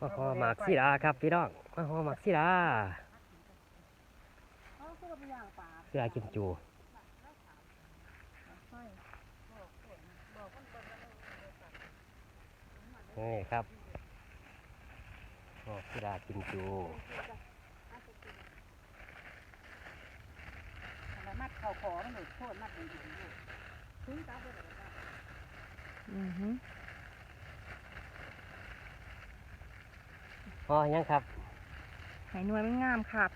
มาหอหมากศิลาครับพี่น้องมาหอหมากศิลาเขาคือว่ากินจูนี่ครับหอศิลากินจูมัดเข่าขอมันหลุดโทษมัดดีดีอยู่ถึงตาเบิดแล้อือฮึ หอยังครับไหหน่วยไม่งามครับ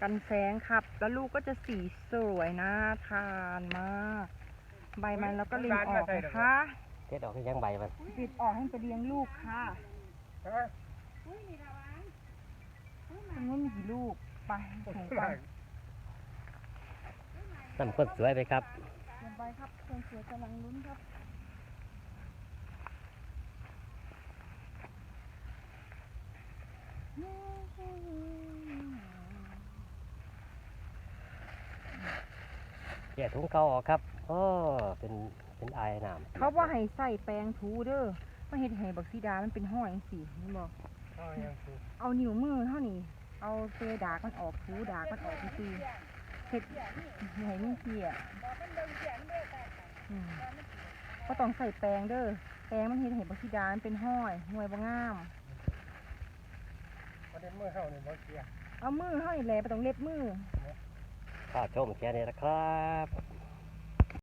กันแสงครับ แล้วลูกก็จะสีสวยน่าทานมาก ใบมันแล้วก็ริมออกนะคะเด็ดออกให้ยังใบมันปิดออกให้ไปเลี้ยงลูกค่ะอุ้ยนี่ละวันตรงนู้นมีกี่ลูกไปถุงไปน้ำข้นสวยไปครับเดินไปครับคนสวยกำลังลุ้นครับ แก่ถุงเก่าออกครับโอ้เป็นเป็นไอายน้ำเขาว่าให้ใส่แปรงถูเด้อมาเห็ดให้บักซีดามันเป็นห้อยสีนี่บอกเอานิ้วมือเท่านี้ เอาเซดากมันออกถูดากมันออกคือเห็ดให้มันเสียอืมก็ต้องใส่แปรงเด้อ แปรงมันเห็ดให้บักซีดามันเป็นห้อยห่วยบ่งามประเด็นเมื่ อเท่านี่บ่เสียเอามือเท่านี้แหละไปต้องเล็บมือ ข้าชมแค่นี้นะครับ